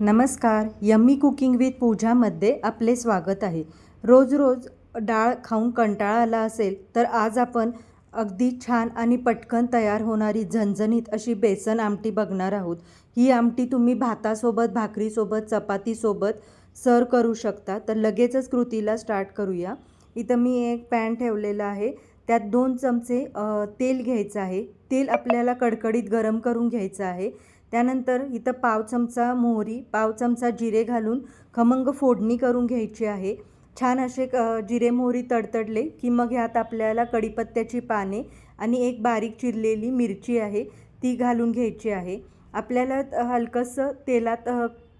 नमस्कार yummy cooking with पूजामध्ये आपले स्वागत आहे. रोज रोज डाळ खाऊन कंटाळा आला असेल तर आज आपण अगदी छान आणि पटकन तयार होणारी झणझणीत अशी बेसन आमटी बघणार आहोत. ही आमटी तुम्ही भातासोबत भाकरीसोबत चपातीसोबत सर्व करू शकता. तर लगेचच कृतीला स्टार्ट करूया. इथं मी एक पॅन ठेवलेला आहे. त्यात दोन चमचे तेल घ्यायचं आहे. तेल आपल्याला कडकडीत गरम करून घ्यायचं आहे. त्यानंतर इथं पाव चमचा मोहरी पाव चमचा जिरे घालून खमंग फोडणी करून घ्यायची आहे. छान असे क- जिरे मोहरी तडतडले की मग ह्यात आपल्याला कढीपत्त्याची पाने आणि एक बारीक चिरलेली मिरची आहे ती घालून घ्यायची आहे. आपल्याला त- हलकंसं तेलात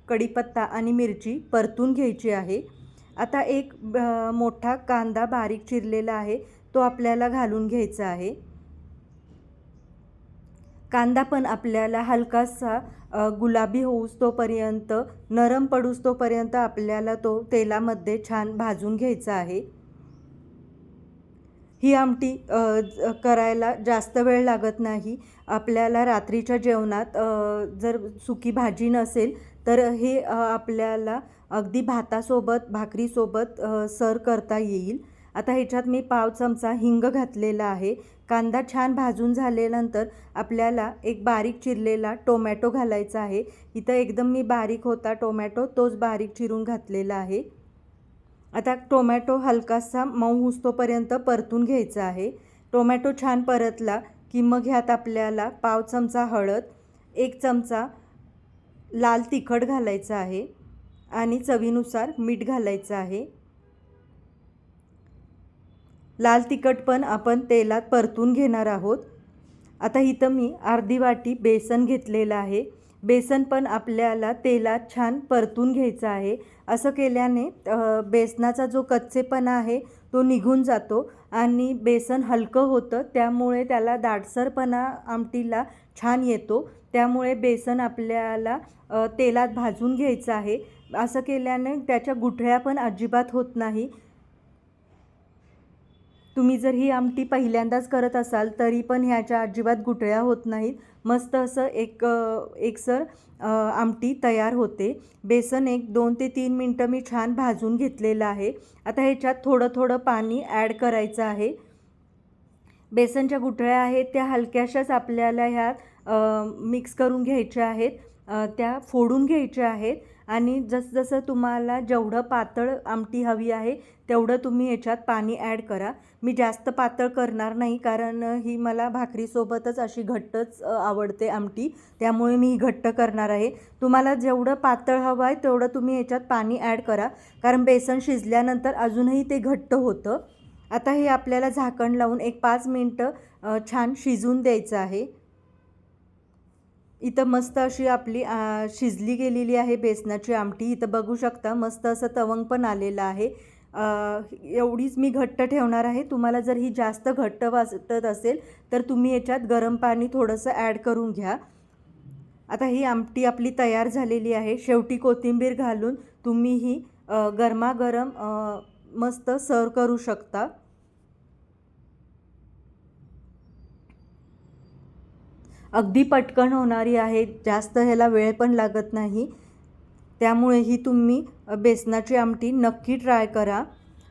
कढीपत्ता आणि मिरची परतून घ्यायची आहे. आता एक मोठा कांदा बारीक चिरलेला आहे तो आपल्याला घालून घ्यायचा आहे. कांदा पण आपल्याला हलकासा गुलाबी होऊस तोपर्यंत नरम पडूस तोपर्यंत आपल्याला तो तेलामध्ये छान भाजून घ्यायचा आहे. ही आमटी करायला जास्त वेळ लागत नाही. आपल्याला रात्रीच्या जेवणात जर सुकी भाजी नसेल तर हे आपल्याला अगदी भातासोबत भाकरीसोबत सर्व करता येईल. आता ह्याच्यात मी पाव चमचा हिंग घातलेला आहे. कांदा छान भाजून झाल्यानंतर आपल्याला एक बारीक चिरलेला टोमॅटो घालायचा आहे. इथं एकदम मी बारीक होता टोमॅटो तोच बारीक चिरून घातलेला आहे. आता टोमॅटो हलकासा मऊ हुसतोपर्यंत परतून घ्यायचा आहे. टोमॅटो छान परतला की मग ह्यात आपल्याला पाव चमचा हळद एक चमचा लाल तिखट घालायचं आहे आणि चवीनुसार मीठ घालायचं आहे. लाल तिखट पण आपण तेलात परतून घेणार आहोत. आता इथं मी अर्धी वाटी बेसन घेतलेलं आहे. बेसन पण आपल्याला तेलात छान परतून घ्यायचं आहे. असं केल्याने बेसनाचा जो कच्चेपणा आहे तो निघून जातो आणि बेसन हलकं होतं. त्यामुळे त्याला दाटसरपणा आमटीला छान येतो. त्यामुळे बेसन आपल्याला तेलात भाजून घ्यायचं आहे. असं केल्याने त्याच्या गुठळ्या पण अजिबात होत नाही. तुम्ही जर ही आमटी पहिल्यांदाच करत असाल तरी पण ह्याच्या अजिबात गुठळ्या होत नाहीत. मस्त असं एक एकसर आमटी तयार होते. बेसन एक दोन ते तीन मिनटं मी छान भाजून घेतलेलं आहे. आता ह्याच्यात थोडं थोडं पाणी ॲड करायचं आहे. बेसनच्या गुठळ्या आहेत त्या हलक्याशाच आपल्याला ह्यात मिक्स करून घ्यायच्या आहेत. त्या फोडून घ्यायच्या आहेत आणि जसजसं तुम्हाला जेवढं पातळ आमटी हवी आहे तेवढं तुम्ही याच्यात पाणी ॲड करा. मी जास्त पातळ करणार नाही कारण ही मला भाकरीसोबतच अशी घट्टच आवडते आमटी. त्यामुळे मी ही घट्ट करणार आहे. तुम्हाला जेवढं पातळ हवं आहे तेवढं तुम्ही याच्यात पाणी ॲड करा. कारण बेसन शिजल्यानंतर अजूनही ते घट्ट होतं. आता हे आपल्याला झाकण लावून एक पाच मिनटं छान शिजून द्यायचं आहे. इथं मस्त अशी आपली शिजली गेलेली आहे बेसनाची आमटी. इथं बघू शकता मस्त असं तवंग पण आलेलं आहे. एवढीच मी घट्ट ठेवणार आहे. तुम्हाला जर ही जास्त घट्ट वाटत असेल तर तुम्ही याच्यात गरम पाणी थोडंसं ॲड करून घ्या. आता ही आमटी आपली तयार झालेली आहे. शेवटी कोथिंबीर घालून तुम्ही ही गरमागरम मस्त सर्व करू शकता. अगदी पटकन होणारी आहे जास्त ह्याला वेळ पण लागत नाही. त्यामुळे ही तुम्ही बेसनाची आमटी नक्की ट्राय करा.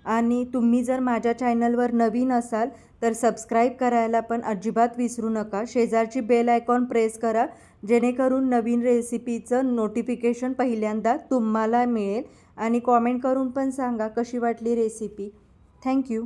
आणि तुम्ही जर माझ्या चॅनलवर नवीन असाल तर सबस्क्राईब करायला पण अजिबात विसरू नका. शेजारची बेल आयकॉन प्रेस करा जेणेकरून नवीन रेसिपीचं नोटिफिकेशन पहिल्यांदा तुम्हाला मिळेल. आणि कॉमेंट करून पण सांगा कशी वाटली रेसिपी. थँक्यू.